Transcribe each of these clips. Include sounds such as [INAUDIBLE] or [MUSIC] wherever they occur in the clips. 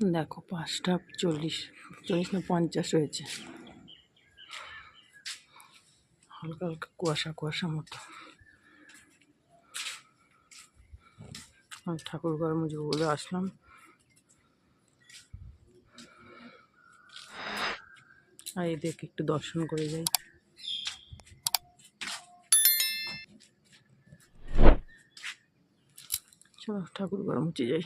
দেখো পাঁচটা চল্লিশ চল্লিশ না পঞ্চাশ হয়েছে। হালকা হালকা কুয়াশা কুয়াশা মতো। আমি ঠাকুর ঘর মুজবো বলে আসলাম। আর এদেরকে একটু দর্শন করে যাই। চলো ঠাকুর ঘর মুছে যাই।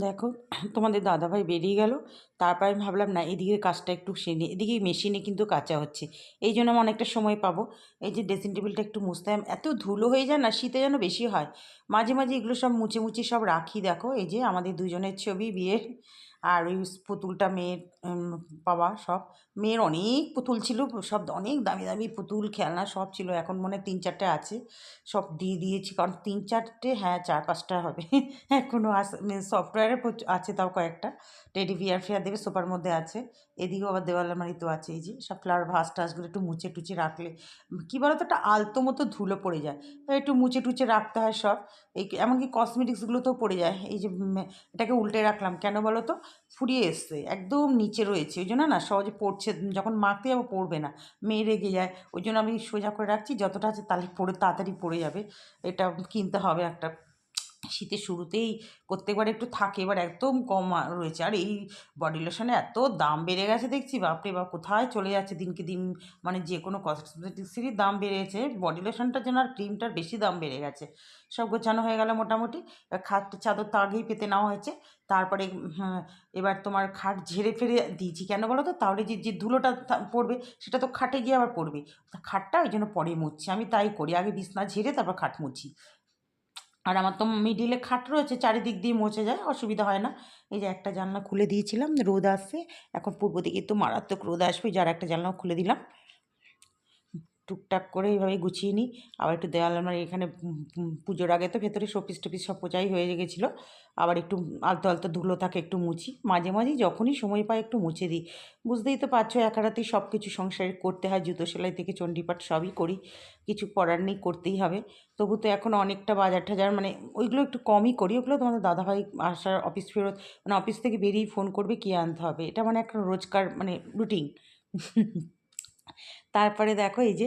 দেখো, [CLEARS THROAT] তোমাদের দাদাভাই বেরিয়ে গেল। তারপরে আমি ভাবলাম, না এদিকে কাজটা একটু সেরে এদিকে মেশিনে কিন্তু কাঁচা হচ্ছে। এই জন্য আমি অনেকটা সময় পাবো। এই যে ড্রেসিং টেবিলটা একটু মুছতে এত ধুলো হয়ে যায় না, শীতে যেন বেশি হয়। মাঝে মাঝে এগুলো সব মুছে মুছে সব রাখি। দেখো, এই যে আমাদের দুজনের ছবি, বিয়ের আর ওই পুতুলটা মেয়ের বাবা সব, মেয়ের অনেক পুতুল ছিল, সব অনেক দামি দামি পুতুল, খেলনা সব ছিল, এখন মনে তিন চারটে আছে, সব দিয়ে দিয়েছি, কারণ তিন চারটে হ্যাঁ চার পাঁচটা হবে এখনও আস সফটওয়্যারে আছে তাও কয়েকটা টেডি বিয়ার ফেয়ার দেবে সোফার মধ্যে আছে এদিকেও আবার দেওয়াল আলমারি তো আছে এই যে, সব ফ্লাওয়ার ভাস টাসগুলো একটু মুছে টুচে রাখলে, কী বলো তো একটা আলতো মতো ধুলো পড়ে যায়। তাই একটু মুছে টুচে রাখতে হয় সব। এই এমনকি কসমেটিক্সগুলোতেও পড়ে যায়। এই যে এটাকে উল্টে রাখলাম। কেন বলো তো ফুরিয়ে এসছে, একদম নিচে রয়েছে। ওই জন্য না সহজে পড়ছে, যখন মাখতে যাব পড়বে না। মেয়ে রেগে যায়। ওই জন্য আমি সোজা করে রাখছি। যতটা আছে তাহলে পড়ে, তাড়াতাড়ি পড়ে যাবে। এটা কিনতে হবে একটা শীতের শুরুতেই প্রত্যেকবার একটু থাকে, এবার একদম কম রয়েছে। আর এই বডি লোশনে এত দাম বেড়ে গেছে দেখছি, বাপরে বা কোথায় চলে যাচ্ছে দিনকে দিন? মানে যে কোনো কসমেটিক্সেরই দাম বেড়েছে বডি লোশনটার জন্য আর ক্রিমটার বেশি দাম বেড়ে গেছে। সব গোছানো হয়ে গেল মোটামুটি খাট চাদর তো আগেই পেতে নেওয়া হয়েছে। তারপরে এবার তোমার খাট ঝেড়ে ফেলে দিয়েছি কেন বলো তো? তাহলে যে যে ধুলোটা পড়বে, সেটা তো খাটে গিয়ে আবার পড়বে। খাটটা ওই জন্য পরে মুছছি, আমি তাই করি, আগে বিছনা ঝেড়ে তারপর খাট মুছি। আর আমার তো মিডিলে খাট রয়েছে, চারিদিক দিয়ে মোচে যায়, অসুবিধা হয় না। এই যে একটা জানলা খুলে দিয়েছিলাম, রোদ আসছে, এখন পূর্ব দিকে তো মারাত্মক রোদ আসবে, যার একটা জানলা খুলে দিলাম। টুকটাক করে এইভাবে গুছিয়ে নিই। আবার একটু দেওয়াল আমার এখানে পুজোর আগে তো ভেতরে শোপিস টোপিস সব পোচাই হয়ে গেছিল। আবার একটু আলতো আলতো ধুলো থাকে একটু মুছি। মাঝে মাঝেই যখনই সময় পাই একটু মুছে দিই। বুঝতেই তো পারছ একা রাতেই সব কিছু সংসারে করতে হয়। জুতো সেলাই থেকে চণ্ডীপাঠ সবই করি। কিছু করার নেই, করতেই হবে। তবু তো এখন অনেকটা বাজার টাজার মানে ওইগুলো একটু কমই করি। ওগুলো তোমাদের দাদাভাই আসার অফিস ফেরত মানে অফিস থেকে বেরিয়েই ফোন করবে, কী আনতে হবে? এটা মানে একটা রোজকার মানে রুটিন। তারপরে দেখো এই যে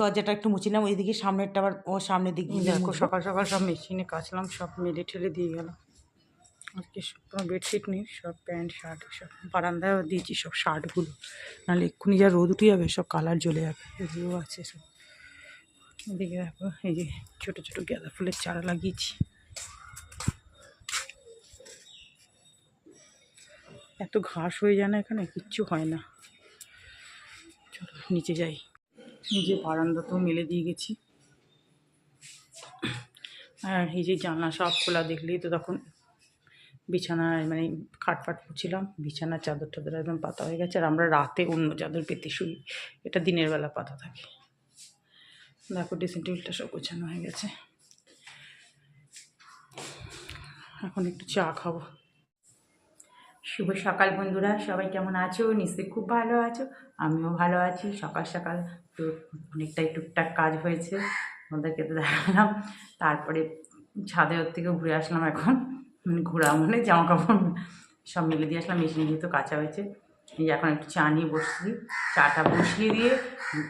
দরজাটা একটু মুছিলাম ওইদিকে সামনেরটা আবার ও সামনের দিক দিয়ে দেখো সকাল সকাল সব মেশিনে কাচলাম সব মেলে ঠেলে দিয়ে গেলাম আজকে সব কোনো বেডশিট নেই সব প্যান্ট শার্ট সব বারান্দায় দিয়েছি সব শার্টগুলো। নাহলে এক্ষুনি যা রোদ উঠে যাবে সব কালার জ্বলে যাবে এগুলো আছে সব। এদিকে দেখো এই যে ছোটো ছোটো গাঁদা ফুলের চারা লাগিয়েছি। এত ঘাস হয়ে যায় না এখানে কিচ্ছু হয় না। চলো, নিচে যাই। নিজে বারান্দাতেও মেলে দিয়ে গেছি। আর এই যে জানলা সব খোলা দেখলেই তো তখন বিছানায় মানে খাট ফাট পুছিলাম বিছানার চাদর টাদর একদম পাতা হয়ে গেছে। আর আমরা রাতে অন্য চাদর পেতে শুই। এটা দিনের বেলা পাতা থাকে। দেখো, ড্রেসিং টেবিলটা সব গোছানো হয়ে গেছে। এখন একটু চা খাব। শুভ সকাল বন্ধুরা, সবাই কেমন আছো? নিশ্চয়ই খুব ভালো আছো। আমিও ভালো আছি। সকাল সকাল তো অনেকটাই টুকটাক কাজ হয়েছে। ওদেরকে তো দেখালাম। তারপরে ছাদে ওর থেকে ঘুরে আসলাম এখন। মানে ঘোরা মানে জামা কাপড় সব মিলে দিয়ে আসলাম। মেশিনে দিয়ে তো কাঁচা হয়েছে। এই এখন একটু চা নিয়ে বসছি। চাটা বসিয়ে দিয়ে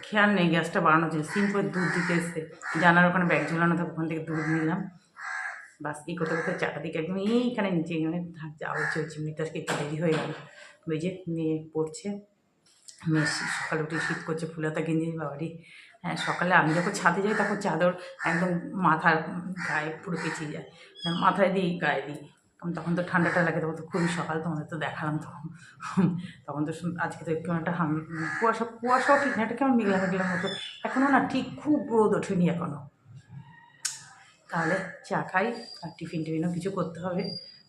খেয়াল নেই গ্যাসটা বাড়ানো হচ্ছে। সিম করে দুধ দিতে এসছে। জানার ওখানে ব্যাগ ঝোলানো থাকে, ওখান থেকে দুধ নিলাম। বাস, এই করতে করতে চারটা দিকে একদম এইখানে নিচে এখানে থাক যাওয়া চলছে এমনিতে আজকে একটু দেরি হয়ে গেল। ওই যে মেয়ে পড়ছে। মেয়ে শী- সকালে উঠে শীত করছে ফুলাতা গেঞ্জি বাবারই হ্যাঁ সকালে আমি যখন ছাদে যাই তখন চাদর একদম মাথার গায়ে পুরো পেঁচিয়ে যায়। হ্যাঁ, মাথায় দিই গায়ে দিই। তখন তো ঠান্ডাটা লাগে তখন তো খুবই সকাল তোমাদের তো দেখালাম তখন। তখন তো আজকে তো কেমন একটা হাম কুয়াশা কুয়াশাও ঠিক না একটা কেমন মেঘলা মেঘলার মতো। এখনও না ঠিক খুব রোদ ওঠেনি এখনও তাহলে চা খাই আর টিফিন টিফিনও কিছু করতে হবে।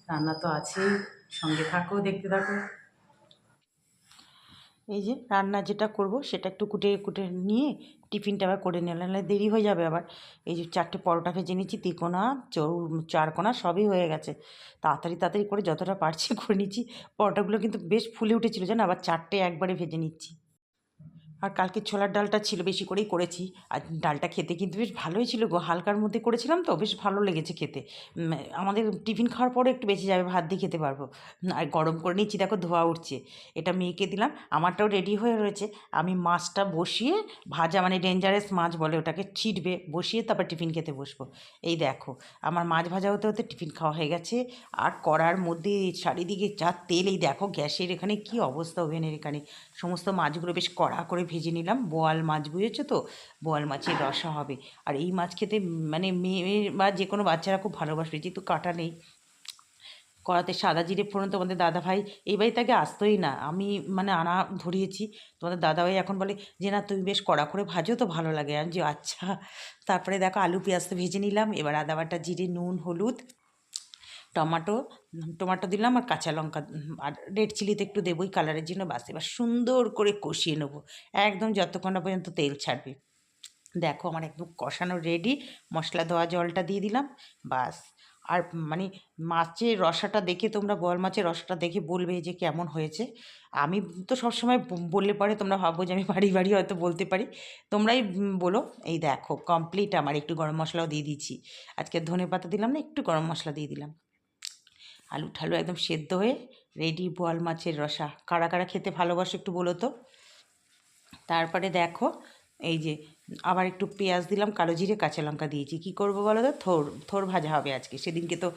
রান্না তো আছেই সঙ্গে থাকো দেখতে থাকো। এই যে রান্না যেটা করব সেটা একটু কুটে কুটে নিয়ে টিফিনটা আবার করে নিলাম, নাহলে দেরি হয়ে যাবে আবার। এই যে চারটে পরোটা ভেজে নিচ্ছি, তিকোনা চারকোনা সবই হয়ে গেছে। তাড়াতাড়ি তাড়াতাড়ি করে যতটা পারছি [LAUGHS] করে নিচ্ছি। পরোটাগুলো কিন্তু বেশ ফুলে উঠেছিল জানো, আবার চারটে একবারে ভেজে নিচ্ছি। আর কালকে ছোলার ডালটা ছিল, বেশি করেই করেছি। আর ডালটা খেতে কিন্তু বেশ ভালোই ছিল গো। হালকার মধ্যে করেছিলাম তো, বেশ ভালো লেগেছে খেতে। আমাদের টিফিন খাওয়ার পরে একটু বেঁচে যাবে, ভাত দিয়ে খেতে পারব। আর গরম করে নিচ্ছি দেখো ধোয়া উঠছে। এটা মেয়েকে দিলাম, আমারটাও রেডি হয়ে রয়েছে। আমি মাছটা বসিয়ে, ভাজা মানে ডেঞ্জারাস মাছ বলে ওটাকে ছিটবে, বসিয়ে তারপর টিফিন খেতে বসবো। এই দেখো, আমার মাছ ভাজা হতে হতে টিফিন খাওয়া হয়ে গেছে। আর কড়ার মধ্যে চারিদিকে যা তেল, এই দেখো গ্যাসের এখানে কি অবস্থা ওভেনের এখানে। সমস্ত মাছগুলো বেশ কড়া করে ভেজে নিলাম। বোয়াল মাছ বুঝেছ তো? বোয়াল মাছের রসা হবে। আর এই মাছ খেতে মানে মেয়ে বা যে কোনো বাচ্চারা খুব ভালোবাসবে, যেহেতু কাটা নেই। কড়াতে সাদা জিরে ফোড়ন তোমাদের দাদাভাই এই বাড়িতে আসতোই না। আমি মানে আনা ধরিয়েছি। তোমাদের দাদাভাই এখন বলে যে, না, তুমি বেশ কড়া করে ভাজো তো ভালো লাগে। আমি যে আচ্ছা। তারপরে দেখো আলু পেঁয়াজ তো ভেজে নিলাম। এবার আদা বাটা, জিরে, নুন, হলুদ টমাটো টমাটো দিলাম আর কাঁচা লঙ্কা আর রেড চিলিতে একটু দেবোই কালারের জন্য বাস এবার সুন্দর করে কষিয়ে নেব। একদম যতক্ষণ না পর্যন্ত তেল ছাড়বে। দেখো আমার একদম কষানো রেডি মশলা দেওয়া জলটা দিয়ে দিলাম। বাস আর মানে মাছের রসাটা দেখে তোমরা, বোয়াল মাছের রসাটা দেখে বলবে যে কেমন হয়েছে। আমি তো সবসময় বললে পরে তোমরা ভাবো যে আমি বাড়ি বাড়ি হয়তো বলতে পারি। তোমরাই বলো। এই দেখো কমপ্লিট আমার। একটু গরম মশলাও দিয়ে দিচ্ছি আজকে ধনে পাতা দিলাম না, একটু গরম মশলা দিয়ে দিলাম। আলু ঠালু একদম সেদ্ধ হয়ে রেডি বোয়াল মাছের রসা। কারা কারা খেতে ভালোবাসো একটু বলো তো? তারপরে দেখো, এই যে আবার একটু পেঁয়াজ দিলাম, কালো জিরে, কাঁচা লঙ্কা দিয়েছি। কি করব বলো তো? থোর থোর ভাজা হবে আজকে। সেদিনকে তো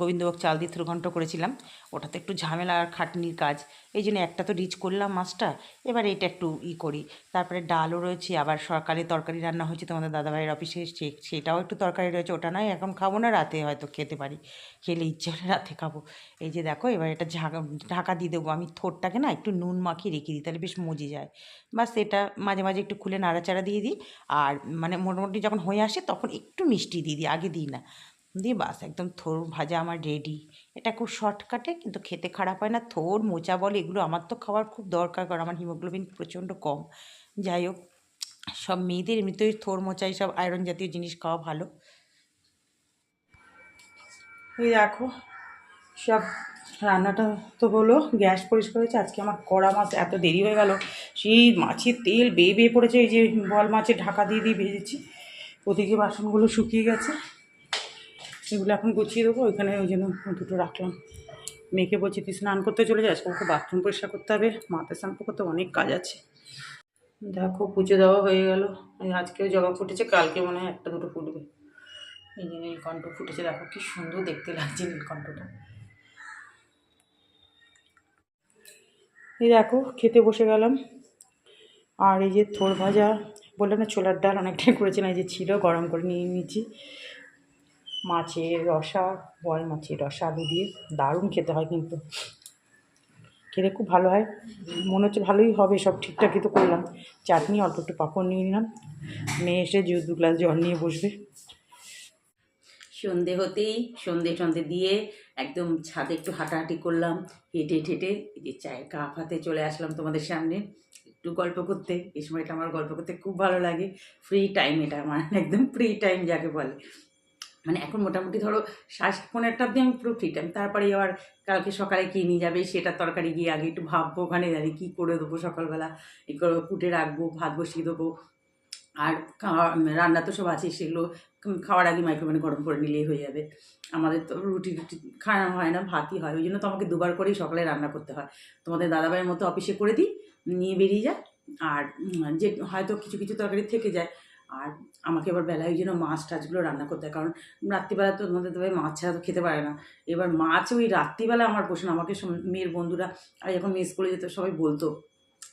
গোবিন্দভোগ চাল দিয়ে ঘন্ট করেছিলাম। ওটাতে একটু ঝামেলা আর খাটনির কাজ। এই জন্য একটা তো রিচ করলাম মাছটা। এবার এটা একটু ই করি। তারপরে ডালও রয়েছে, আবার সকালে তরকারি রান্না হয়েছে তোমাদের দাদাভাইয়ের অফিসে। সেটাও একটু তরকারি রয়েছে, ওটা নয়, এখন খাব না, রাতে হয়তো খেতে পারি। খেলে ইচ্ছে হলে রাতে খাব। এই যে দেখো, এবার এটা ঢাকা ঢাকা দিয়ে দেবো। আমি থোরটাকে না একটু নুন মাখিয়ে রেখে দিই, তাহলে বেশ মজে যায়। বাস এটা মাঝে মাঝে একটু খুলে নাড়াচাড়া দিয়ে দিই। আর মানে মোটামুটি যখন হয়ে আসে, তখন একটু মিষ্টি দিয়ে দিই, আগে দিই না। দিয়ে বাস, একদম থোর ভাজা আমার রেডি এটা খুব শর্টকাটে কিন্তু খেতে খারাপ হয় না। থোর, মোচা, বল, এগুলো আমার তো খাওয়ার খুব দরকার, কারণ আমার হিমোগ্লোবিন প্রচণ্ড কম। যাই হোক, সব মেয়েদের এমনিতেই থোর, মোচা সব আয়রন জাতীয় জিনিস খাওয়া ভালো। এই দেখো, সব রান্নাটা তো হলো, গ্যাস পরিষ্কার হয়েছে, আজকে আমার কড়া মাছ এত দেরি হয়ে গেল। সেই মাছের তেল বেয়ে বেয়ে পড়েছে, এই যে বল মাছের ঢাকা দিয়ে দিয়ে ভেজেছি। ওদিকে বাসনগুলো শুকিয়ে গেছে। এগুলো এখন গুছিয়ে দেবো, ওইখানে ওই জন্য দুটো রাখলাম। মেয়েকে বলছি, তুই স্নান করতে চলে যাস? ওকে বাথরুম পরিষ্কার করতে হবে, মাথা স্নান করতে অনেক কাজ আছে। দেখো, পুজো দেওয়া হয়ে গেল। আজকেও জবা ফুটেছে, কালকে মনে হয় একটা দুটো ফুটবে। এই যে নীলকণ্ঠ ফুটেছে, দেখো কি সুন্দর দেখতে লাগছে নীলকণ্ঠটা। এই দেখো, খেতে বসে গেলাম। আর এই যে থোর ভাজা, বললাম না ছোলার ডাল অনেকটাই করেছিলাম, এই যে ছিল, গরম করে নিয়ে নিয়েছি। মাছের রসা, বল মাছের রসা, আলু দিয়ে দারুণ খেতে হয় কিন্তু। খেতে খুব ভালো হয়। মনে হচ্ছে ভালোই হবে, সব ঠিকঠাকই তো করলাম। চাটনি, অল্প একটু পাঁপড় নিয়ে নিলাম। মেয়ে এসে যে দু গ্লাস জল নিয়ে বসবে। সন্ধে হতেই, সন্ধে সন্ধে দিয়ে একদম ছাদে একটু হাঁটাহাঁটি করলাম। হেঁটে হেঁটে যে চায়ের কাপ হাতে চলে আসলাম তোমাদের সামনে। একটু গল্প করতে। এই সময়টা আমার গল্প করতে খুব ভালো লাগে। ফ্রি টাইম এটা আমার একদম ফ্রি টাইম যাকে বলে। মানে এখন মোটামুটি ধরো সাড়ে পনেরোটা অব্দি আমি পুরো ফ্রি টাইম তারপরে আবার কালকে সকালে কী নিয়ে যাবে সেটা তরকারি গিয়ে আগে একটু ভাববো ওখানে দাঁড়িয়ে কী করে দেবো সকালবেলা। এ করে কুটে রাখব, ভাত বসিয়ে দেবো। আর খাওয়া, রান্না তো সব আছে সেগুলো খাওয়ার আগে মাইক্রোওভেনে গরম করে নিলেই হয়ে যাবে। আমাদের তো রুটি রুটি খাওয়া হয় না, ভাতই হয়। ওই জন্য তো আমাকে দুবার করেই সকালে রান্না করতে হয়। তোমাদের দাদাভাইয়ের মতো অফিসে করে দিই, নিয়ে বেরিয়ে যায় আর যে হয়তো কিছু কিছু তরকারি থেকে যায় আর আমাকে এবার বেলায় ওই জন্য মাছ টাছগুলো রান্না করতে হয়। কারণ রাত্রিবেলা তো তোমাদের দাদাভাই মাছ ছাড়া তো খেতে পারে না। এবার মাছ ওই রাত্রিবেলা আমার পোষণ, আমাকে মেয়ের বন্ধুরা, আর যখন মেয়ে স্কুলে যেত সবাই বলতো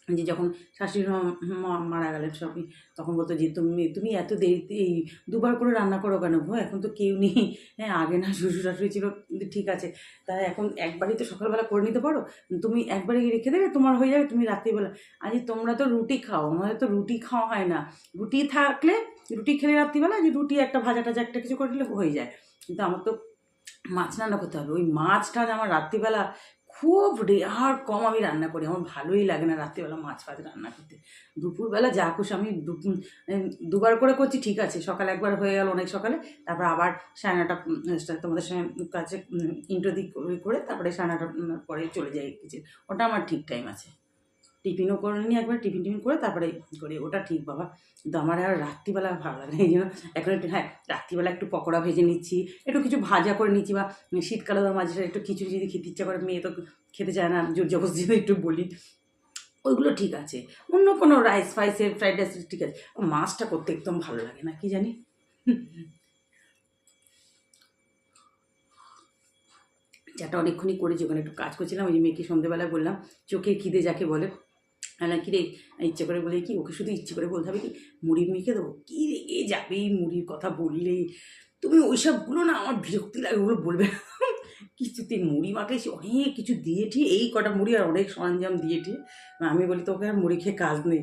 যে যখন শাশুড়ি মা- মারা গেলেন সবই, তখন বলতো যে, তুমি তুমি এত দেরিতে এই দুবার করে রান্না করো কেন গো? এখন তো কেউ নেই। হ্যাঁ আগে না, শ্বশুর শাশুড়ি ছিল ঠিক আছে। তাই এখন একবারই তো সকালবেলা করে নিতে পারো? তুমি একবারই রেখে দেবে, তোমার হয়ে যাবে, তুমি রাত্রিবেলা। আজ তোমরা তো রুটি খাও, আমাদের তো রুটি খাওয়া হয় না। রুটি থাকলে, রুটি খেলে রাত্রিবেলা, যে রুটি একটা ভাজা টাজা একটা কিছু করে দিলে হয়ে যায়। কিন্তু আমার তো মাছ রান্না করতে হবে। ওই মাছটা আমার রাত্রিবেলা খুব রেয়ার কম আমি রান্না করি। আমার ভালোই লাগে না রাত্রিবেলা মাছ ফাছ রান্না করতে। দুপুরবেলা যা খুশি আমি দুবার করে করছি, ঠিক আছে। সকালে একবার হয়ে গেল অনেক সকালে, তারপর আবার সাড়ে নটা তোমাদের কাছে ইন্টারভিউ করে তারপরে সাড়ে পরে চলে যাই কিচেন ওটা আমার ঠিক টাইম আছে। টিফিনও করে নিই একবার, টিফিন টিফিন করে তারপরে করি? ওটা ঠিক, বাবা। কিন্তু আমার আর রাত্রিবেলা ভালো লাগে এই জন্য এখন একটু হ্যাঁ রাত্রিবেলা একটু পকোড়া ভেজে নিচ্ছি, একটু কিছু ভাজা করে নিচ্ছি বা শীতকালে তো মাঝে একটু খিচুড়ি যদি খেতে ইচ্ছা করে, মেয়ে তো খেতে চায় না জোর তো একটু বলি। ওইগুলো ঠিক আছে। অন্য কোনো রাইস ফাইসের ফ্রাইড রাইস ঠিক আছে। মাছটা করতে একদম ভালো লাগে না, কি জানি? চাটা অনেকক্ষণই করেছি, ওখানে একটু কাজ করছিলাম, ওই যে মেয়েকে সন্ধ্যেবেলায় বললাম চোখের খিদে যাকে বলে না কি রে? ইচ্ছে করে বলে কি? ওকে শুধু ইচ্ছে করে বলতে হবে কি? মুড়ি মেখে দেবো? কী রেগে যাবে মুড়ির কথা বললে। তুমি ওইসবগুলো না আমার বিরক্তি লাগে, ওগুলো বলবে। কিছুতে মুড়ি মাখাইছি অনেক কিছু দিয়েছি এই কটা মুড়ি আর অনেক সরঞ্জাম দিয়েছি আমি বলি, তোকে আর মুড়ি খেয়ে কাজ নেই।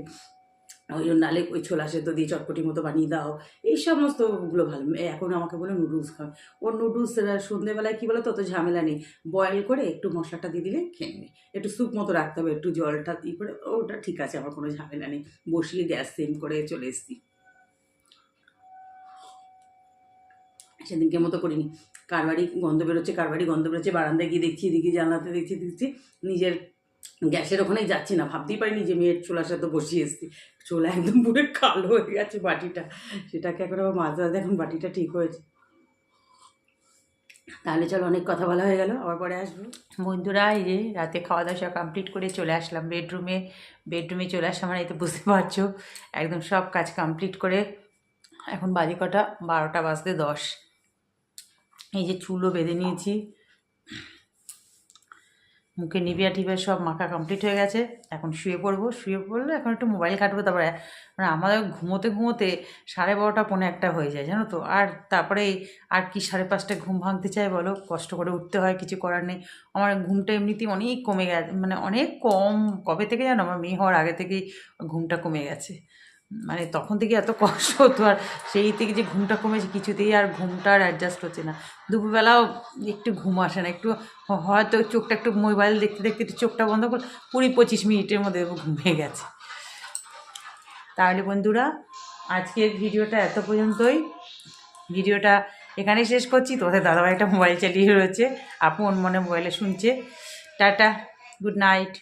ওই জন্য নালে ওই ছোলা সেদ্ধ দিয়ে চটপটির মতো বানিয়ে দাও। এই সমস্তগুলো ভালো। এখন আমাকে বলে নুডলস খাও ওর নুডলস সন্ধ্যেবেলায় কী বলো তত ঝামেলা নেই। বয়েল করে একটু মশলাটা দিয়ে দিলে খেয়ে নেবে। একটু স্যুপ মতো রাখতে হবে, একটু জলটা ই করে। ওটা ঠিক আছে, আমার কোনো ঝামেলা নেই। বসিয়ে গ্যাস সেম করে চলে এসেছি। সেদিনকে মতো করিনি। কার বাড়ি গন্ধ বেরোচ্ছে কার বাড়ি গন্ধ বেরোচ্ছে, বারান্দায় গিয়ে দেখছি, এদিকে জানলাতে দেখছি দেখছি, নিজের গ্যাসের ওখানেই যাচ্ছি না, ভাবতেই পারিনি যে মেয়ের চুলার সাথে বসিয়ে এসেছি। চোলা একদম পুরো কালো হয়ে গেছে বাটিটা, সেটাকে এখন আবার মাঝে মাঝে এখন বাটিটা ঠিক হয়েছে। তাহলে চলো অনেক কথা বলা হয়ে গেল, আবার পরে আসব। বন্ধুরা, এই যে রাতে খাওয়া দাওয়া সব কমপ্লিট করে চলে আসলাম বেডরুমে বেডরুমে চলে আসলাম এই তো বুঝতে পারছ, একদম সব কাজ কমপ্লিট করে এখন বাজে কটা? বারোটা বাজতে দশ। এই যে চুলও বেঁধে নিয়েছি। মুখে নিবিয়া টিবিয়া সব মাখা কমপ্লিট হয়ে গেছে। এখন শুয়ে পড়ব, শুয়ে পড়লে এখন একটু মোবাইল ঘাটবো তারপরে মানে আমাদের ঘুমোতে ঘুমোতে সাড়ে বারোটা পৌনে একটা হয়ে যায়, জানো তো? আর তারপরে আর কি সাড়ে পাঁচটায় ঘুম ভাঙতে চাই বলো? কষ্ট করে উঠতে হয়, কিছু করার নেই। আমার ঘুমটা এমনিতেই অনেক কমে গেছে মানে অনেক কম। কবে থেকে জানো? আমার মেয়ে হওয়ার আগে থেকেই ঘুমটা কমে গেছে। মানে তখন থেকে এত কষ্ট হতো আর সেই থেকে যে ঘুমটা কমেছে কিছুতেই আর ঘুমটা আর অ্যাডজাস্ট হচ্ছে না। দুপুরবেলাও একটু ঘুম আসে না, একটু হয়তো চোখটা একটু মোবাইল দেখতে দেখতে একটু চোখটা বন্ধ করে কুড়ি পঁচিশ মিনিটের মধ্যে ঘুমিয়ে গেছে। তাহলে বন্ধুরা, আজকের ভিডিওটা এত পর্যন্তই। ভিডিওটা এখানেই শেষ করছি। তোদের দাদাভাই একটা মোবাইল চালিয়ে রয়েছে। আপন মনে মোবাইলে শুনছে। Tata good night